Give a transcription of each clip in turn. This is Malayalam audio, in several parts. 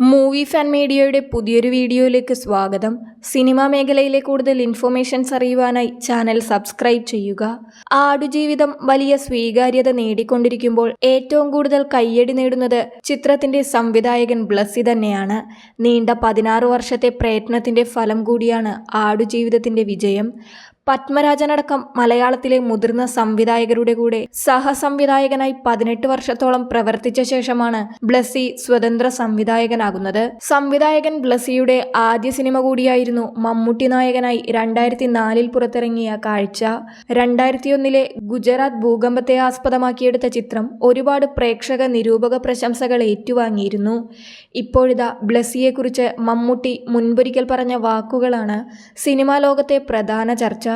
മൂവി ഫാൻ മീഡിയയുടെ പുതിയൊരു വീഡിയോയിലേക്ക് സ്വാഗതം. സിനിമാ മേഖലയിലെ കൂടുതൽ ഇൻഫോർമേഷൻസ് അറിയുവാനായി ചാനൽ സബ്സ്ക്രൈബ് ചെയ്യുക. ആടുജീവിതം വലിയ സ്വീകാര്യത നേടിക്കൊണ്ടിരിക്കുമ്പോൾ ഏറ്റവും കൂടുതൽ കയ്യടി നേടുന്നത് ചിത്രത്തിന്റെ സംവിധായകൻ ബ്ലസ്സി തന്നെയാണ്. നീണ്ട പതിനാറ് വർഷത്തെ പ്രയത്നത്തിന്റെ ഫലം കൂടിയാണ് ആടുജീവിതത്തിന്റെ വിജയം. പത്മരാജനടക്കം മലയാളത്തിലെ മുതിർന്ന സംവിധായകരുടെ കൂടെ സഹസംവിധായകനായി പതിനെട്ട് വർഷത്തോളം പ്രവർത്തിച്ച ശേഷമാണ് ബ്ലസി സ്വതന്ത്ര സംവിധായകനാകുന്നത്. സംവിധായകൻ ബ്ലസിയുടെ ആദ്യ സിനിമ കൂടിയായിരുന്നു മമ്മൂട്ടി നായകനായി രണ്ടായിരത്തി നാലിൽ പുറത്തിറങ്ങിയ കാഴ്ച. രണ്ടായിരത്തിയൊന്നിലെ ഗുജറാത്ത് ഭൂകമ്പത്തെ ആസ്പദമാക്കിയെടുത്ത ചിത്രം ഒരുപാട് പ്രേക്ഷക നിരൂപക പ്രശംസകൾ ഏറ്റുവാങ്ങിയിരുന്നു. ഇപ്പോഴിതാ ബ്ലസിയെക്കുറിച്ച് മമ്മൂട്ടി മുൻപൊരിക്കൽ പറഞ്ഞ വാക്കുകളാണ് സിനിമാ ലോകത്തെ പ്രധാന ചർച്ച.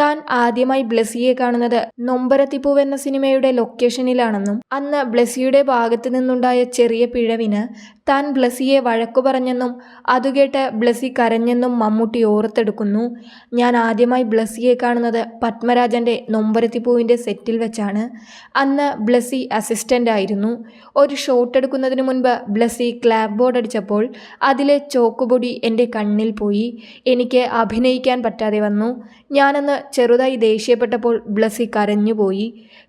താൻ ആദ്യമായി ബ്ലസിയെ കാണുന്നത് നൊമ്പരത്തിപ്പൂവ് എന്ന സിനിമയുടെ ലൊക്കേഷനിലാണെന്നും അന്ന് ബ്ലസിയുടെ ഭാഗത്തു നിന്നുണ്ടായ ചെറിയ പിഴവിന് താൻ ബ്ലസിയെ വഴക്കു പറഞ്ഞെന്നും അതുകേട്ട് ബ്ലസി കരഞ്ഞെന്നും മമ്മൂട്ടി ഓർത്തെടുക്കുന്നു. ഞാൻ ആദ്യമായി ബ്ലസിയെ കാണുന്നത് പത്മരാജന്റെ നൊമ്പരത്തിപ്പൂവിന്റെ സെറ്റിൽ വെച്ചാണ്. അന്ന് ബ്ലസി അസിസ്റ്റന്റ് ആയിരുന്നു. ഒരു ഷോട്ട് എടുക്കുന്നതിന് മുൻപ് ബ്ലസി ക്ലാബ് ബോർഡ് അടിച്ചപ്പോൾ അതിലെ ചോക്കുപൊടി എന്റെ കണ്ണിൽ പോയി. എനിക്ക് അഭിനയിക്കാൻ പറ്റാതെ വന്നു. ഞാനന്ന് ചെറുതായി ദേഷ്യപ്പെട്ടപ്പോൾ ബ്ലസി കരഞ്ഞുപോയി.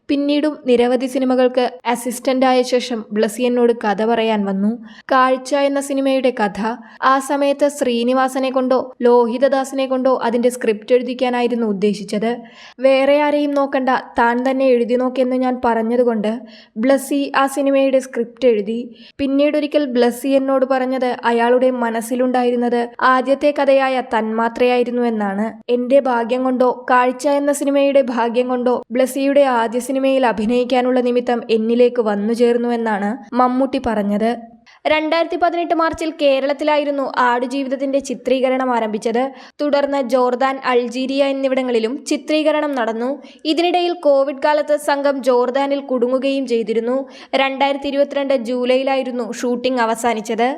പിന്നീടും നിരവധി സിനിമകൾക്ക് അസിസ്റ്റന്റായ ശേഷം ബ്ലസിയനോട് കഥ പറയാൻ വന്നു. കാഴ്ച എന്ന സിനിമയുടെ കഥ ആ സമയത്ത് ശ്രീനിവാസനെ കൊണ്ടോ ലോഹിതദാസിനെ കൊണ്ടോ അതിന്റെ സ്ക്രിപ്റ്റ് എഴുതിക്കാനായിരുന്നു ഉദ്ദേശിച്ചത്. വേറെ ആരെയും നോക്കണ്ട താൻ തന്നെ എഴുതി നോക്കിയെന്ന് ഞാൻ പറഞ്ഞതുകൊണ്ട് ബ്ലസി ആ സിനിമയുടെ സ്ക്രിപ്റ്റ് എഴുതി. പിന്നീടൊരിക്കൽ ബ്ലസി എന്നോട് പറഞ്ഞത് അയാളുടെ മനസ്സിലുണ്ടായിരുന്നത് ആദ്യത്തെ കഥയായ തന്മാത്രയായിരുന്നു എന്നാണ്. എന്റെ ഭാഗ്യം കൊണ്ടോ കാഴ്ച എന്ന സിനിമയുടെ ഭാഗ്യം കൊണ്ടോ ബ്ലസിയുടെ ആദ്യ സിനിമയിൽ അഭിനയിക്കാനുള്ള നിമിത്തം എന്നിലേക്ക് വന്നു ചേർന്നുവെന്നാണ് മമ്മൂട്ടി പറഞ്ഞത്. രണ്ടായിരത്തി പതിനെട്ട് മാർച്ചിൽ കേരളത്തിലായിരുന്നു ആടുജീവിതത്തിന്റെ ചിത്രീകരണം ആരംഭിച്ചത്. തുടർന്ന് ജോർദാൻ അൾജീരിയ എന്നിവിടങ്ങളിലും ചിത്രീകരണം നടന്നു. ഇതിനിടയിൽ കോവിഡ് കാലത്ത് സംഘം ജോർദാനിൽ കുടുങ്ങുകയും ചെയ്തിരുന്നു. രണ്ടായിരത്തി ഇരുപത്തിരണ്ട് ജൂലൈയിലായിരുന്നു ഷൂട്ടിംഗ് അവസാനിച്ചത്.